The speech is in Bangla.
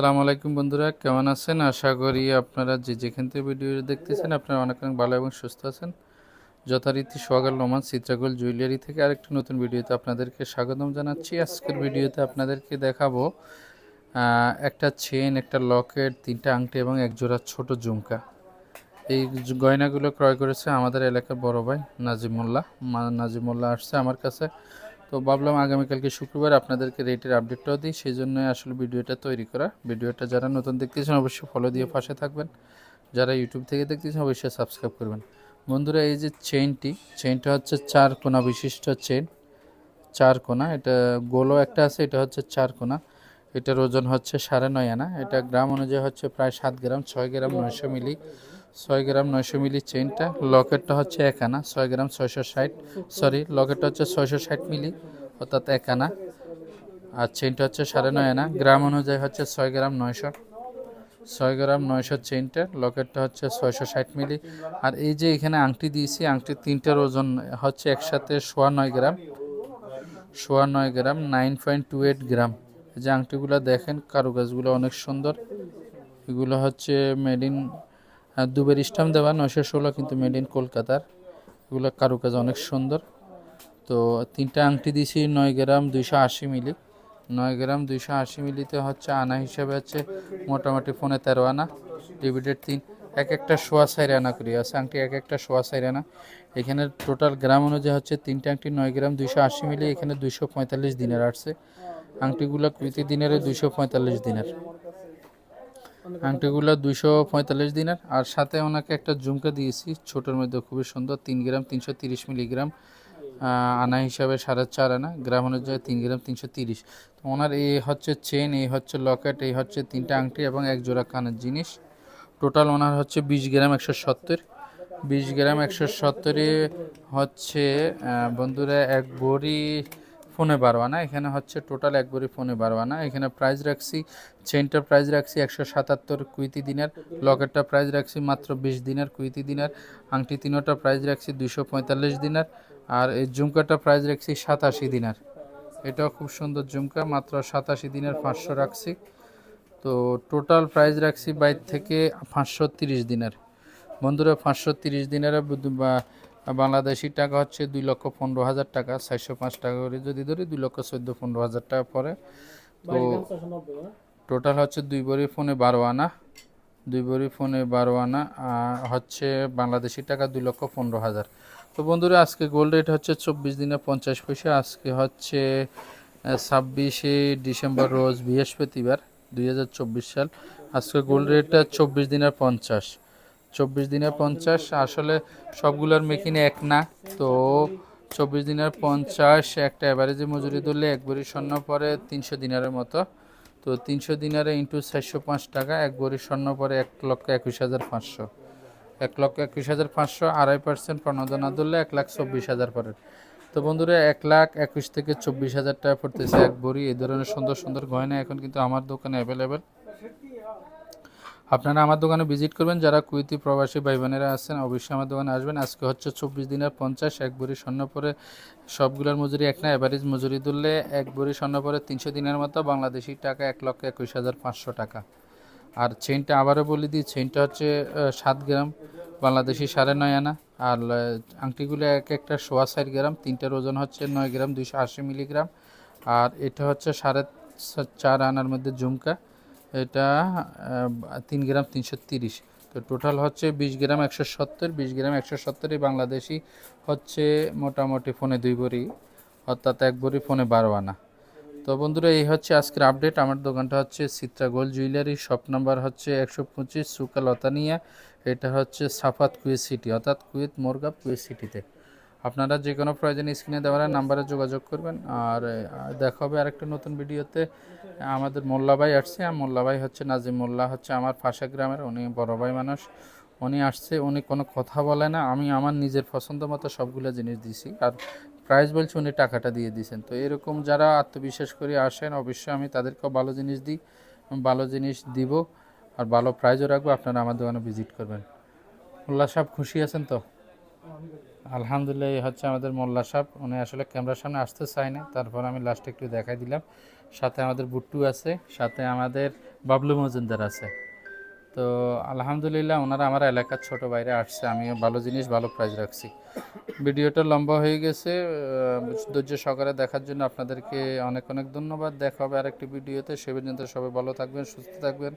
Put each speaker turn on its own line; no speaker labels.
আসসালামু আলাইকুম বন্ধুরা, কেমন আছেন? আশা করি আপনারা যে যেখান থেকে ভিডিও দেখতেছেন, আপনারা অনেক অনেক ভালো এবং সুস্থ আছেন। যথারীতি সোহাগার লোমান চিত্রাগোল জুয়েলারি থেকে আরেকটি নতুন ভিডিওতে আপনাদেরকে স্বাগতম জানাচ্ছি। আজকের ভিডিওতে আপনাদেরকে দেখাবো একটা চেন একটা লকেট, তিনটা আংটি এবং এক জোড়া ছোট ঝুমকা। এই গয়নাগুলো ক্রয় করেছে আমাদের এলাকার বড় ভাই নাজিমুল্লাহ। নাজিমুল্লাহ আসছে আমার কাছে। তো ভাবলাম আগামীকালকে শুক্রবার আপনাদেরকে রেটের আপডেটটাও দিই সেই জন্যই আসলে ভিডিওটা তৈরি করা। ভিডিওটা যারা নতুন দেখতেছেন, অবশ্যই ফলো দিয়ে পাশে থাকবেন। যারা ইউটিউব থেকে দেখতেছেন, অবশ্যই সাবস্ক্রাইব করবেন। বন্ধুরা, এই যে চেইনটি চেইনটা হচ্ছে চার কোনা বিশিষ্ট চেইন চার কোনা, এটা গোলও একটা আছে, এটা হচ্ছে চার কোনা। এটার ওজন হচ্ছে সাড়ে নয় আনা। এটা গ্রাম অনুযায়ী হচ্ছে প্রায় সাত গ্রাম, ছয় গ্রাম নয়শো মিলি। ছয় গ্রাম নয়শো মিলি চেইনটা। লকেটটা হচ্ছে এক আনা ছয় গ্রাম ছয়শো ষাট। সরি লকেটটা হচ্ছে ছয়শো ষাট মিলি, অর্থাৎ এক আনা আর চেইনটা হচ্ছে সাড়ে নয় আনা। গ্রাম অনুযায়ী হচ্ছে ছয় গ্রাম নয়শো। ছয় গ্রাম নয়শো চেইনটা, লকেটটা হচ্ছে ছয়শো ষাট মিলি। আর এই যে এখানে আংটি দিয়েছি, আংটির তিনটার ওজন হচ্ছে একসাথে সোয়া নয় গ্রাম। সোয়া নয় gram, nine point two eight gram. এই যে আংটিগুলো দেখেন, কারুকাজগুলো অনেক সুন্দর। এগুলো হচ্ছে মেড ইন দুবের স্টাম দেওয়া নয়শো ষোলো কিন্তু মেড ইন কলকাতার। এগুলো কারুকাজ অনেক সুন্দর। তো তিনটা আংটি দিয়েছি নয় গ্রাম দুইশো আশি মিলি। নয় গ্রাম দুইশো আশি মিলিতে হচ্ছে আনা হিসাবে হচ্ছে মোটামুটি ফোনে তেরো আনা ডিভিডেড তিন। এক একটা সোয়া সাইর আনা করি, আছে আংটি এক একটা সোয়া সাইর আনা। এখানে টোটাল গ্রাম অনুযায়ী হচ্ছে তিনটা আংটি নয় গ্রাম দুইশো আশি মিলি, এখানে দুইশো পঁয়তাল্লিশ দিনের আসছে। আংটিগুলো প্রতি দিনের দুইশো পঁয়তাল্লিশ দিনের। আংটিগুলো দুইশো পঁয়তাল্লিশ দিনের। আর সাথে ওনাকে একটা ঝুমকা দিয়েছি। ছোটোর মধ্যে খুবই সুন্দর, তিন গ্রাম তিনশো তিরিশ মিলিগ্রাম। আনা হিসাবে সাড়ে চার আনা, গ্রাম অনুযায়ী তিন গ্রাম তিনশো তিরিশ। তো ওনার এই হচ্ছে চেন এই হচ্ছে লকেট এই হচ্ছে তিনটা আংটি এবং এক জোড়া কানের জিনিস। টোটাল ওনার হচ্ছে বিশ গ্রাম একশো সত্তর। বিশ গ্রাম একশো সত্তরে হচ্ছে বন্ধুরা এক বড়ি ফোনে বারো আনা এখানে হচ্ছে টোটাল এক বড়ি ফোনে বারো আনা এখানে প্রাইস রাখছি চেনটার প্রাইস রাখছি একশো সাতাত্তর কুইতি দিনের, লকেটটা প্রাইস রাখছি মাত্র বিশ দিনের কুইতি দিনের, আংটি তিনোটা প্রাইস রাখছি দুশো পঁয়তাল্লিশ দিনের, আর এই ঝুমকাটা প্রাইস রাখছি সাতাশি দিনের। এটাও খুব সুন্দর ঝুমকা, মাত্র সাতাশি দিনের পাঁচশো রাখছি। তো টোটাল প্রাইস রাখছি বাইর থেকে পাঁচশো তিরিশ দিনের। বন্ধুরা, পাঁচশো তিরিশ দিনের বাংলাদেশি টাকা হচ্ছে দুই লক্ষ পনেরো হাজার টাকা চারশো পাঁচ টাকা করে যদি ধরি দুই লক্ষ চোদ্দ পনেরো হাজার টাকা পরে তো টোটাল হচ্ছে দুই বড়ি ফোনে বারো আনা দুই বড়ি ফোনে বারো আনা হচ্ছে বাংলাদেশি টাকা দুই লক্ষ পনেরো হাজার। তো বন্ধুরা আজকে গোল্ড রেট হচ্ছে চব্বিশ দিনে পঞ্চাশ পয়সা আজকে হচ্ছে ছাব্বিশে ডিসেম্বর রোজ বৃহস্পতিবার দুই হাজার চব্বিশ সাল। আজকে গোল্ড রেটটা চব্বিশ দিনের পঞ্চাশ। চব্বিশ দিনের পঞ্চাশ, আসলে সবগুলোর মেকিনে এক না। তো চব্বিশ দিনের পঞ্চাশ, একটা অ্যাভারেজে মজুরি ধরলে এক ভরি স্বর্ণ পরে তিনশো দিনারের মতো। তো তিনশো দিনারে ইন্টু চারশো পাঁচ টাকা, এক ভরি স্বর্ণ পরে এক লক্ষ একুশ হাজার পাঁচশো। এক লক্ষ একুশ হাজার পাঁচশো, আড়াই পার্সেন্ট প্রণোদনা ধরলে এক লাখ চব্বিশ হাজার পরে। তো বন্ধুরা, এক লাখ একুশ থেকে চব্বিশ হাজার টাকা পড়তেছে এক ভরি। এই ধরনের সুন্দর সুন্দর গয়না এখন কিন্তু আমার দোকানে অ্যাভেলেবেল আপনারা আমার দোকানে ভিজিট করবেন, যারা কুইতি প্রবাসী ভাই বোনেরা আছেন, অবশ্যই আমার দোকানে আসবেন। আজকে হচ্ছে চব্বিশ দিনের পঞ্চাশ, এক ভরি স্বর্ণ পরে সবগুলোর মজুরি এক না অ্যাভারেজ মজুরি তুললে এক ভরি স্বর্ণ পরে তিনশো দিনের মতো বাংলাদেশি টাকা এক লক্ষ একুশ হাজার পাঁচশো টাকা। আর চেনটা আবারও বলে দিই চেনটা হচ্ছে সাত গ্রাম, বাংলাদেশি সাড়ে নয় আনা। আর আংটিগুলো এক একটা সোয়া ষাট গ্রাম, তিনটার ওজন হচ্ছে নয় গ্রাম, দুইশো আশি মিলিগ্রাম। আর এটা হচ্ছে সাড়ে চার আনার মধ্যে ঝুমকা। এটা তিন গ্রাম তিনশো তিরিশ। তো টোটাল হচ্ছে বিশ গ্রাম একশো সত্তর, বিশ গ্রাম একশো সত্তরই বাংলাদেশি হচ্ছে মোটামুটি ফোনে দুই ভরি, অর্থাৎ এক ভরি ফোনে বারো আনা। তো বন্ধুরা, এই হচ্ছে আজকের আপডেট আমার দোকানটা হচ্ছে Chitra gold jewellery shop number হচ্ছে একশো পঁচিশ সুকা লতানিয়া এটা হচ্ছে সাফাত কুয়েত সিটি অর্থাৎ কুয়েত মোরগাব কুয়েত সিটিতে আপনারা যে কোনো প্রয়োজনে স্ক্রিনে দেওয়ার নাম্বারে যোগাযোগ করবেন। আর দেখা হবে আরেকটা নতুন ভিডিওতে। আমাদের মোল্লা ভাই আসছে। আর মোল্লা ভাই হচ্ছে নাজিম মোল্লা হচ্ছে আমার ফাঁসা গ্রামের। উনি বড় ভাই মানুষ। উনি আসছে। উনি কোনো কথা বলে না। আমি আমার নিজের পছন্দ মতো সবগুলো জিনিস দিছি। আর প্রাইস বলছে উনি টাকাটা দিয়ে দিয়েছেন। তো এরকম যারা আত্মবিশ্বাস করে আসেন অবশ্যই আমি তাদেরকেও ভালো জিনিস দিই। ভালো জিনিস দিব। আর ভালো প্রাইজও রাখব। আপনারা আমার দোকানে ভিজিট করবেন। মোল্লা সাহেব খুশি আছেন তো? আলহামদুলিল্লাহ, এই হচ্ছে আমাদের মোল্লা সাহেব। উনি আসলে ক্যামেরার সামনে আসতে চায় না। তারপর আমি লাস্টে একটু দেখাই দিলাম। সাথে আমাদের বুট্টু আছে, সাথে আমাদের বাবলু মজুমদার আছে। তো আলহামদুলিল্লাহ, ওনারা আমার এলাকার ছোট বাইরে আসছে। আমিও ভালো জিনিস, ভালো প্রাইজ রাখছি। ভিডিওটা লম্বা হয়ে গেছে। ধৈর্য সহকারে দেখার জন্য আপনাদেরকে অনেক অনেক ধন্যবাদ। দেখা হবে আরেকটি ভিডিওতে। সে পর্যন্ত সবাই ভালো থাকবেন, সুস্থ থাকবেন।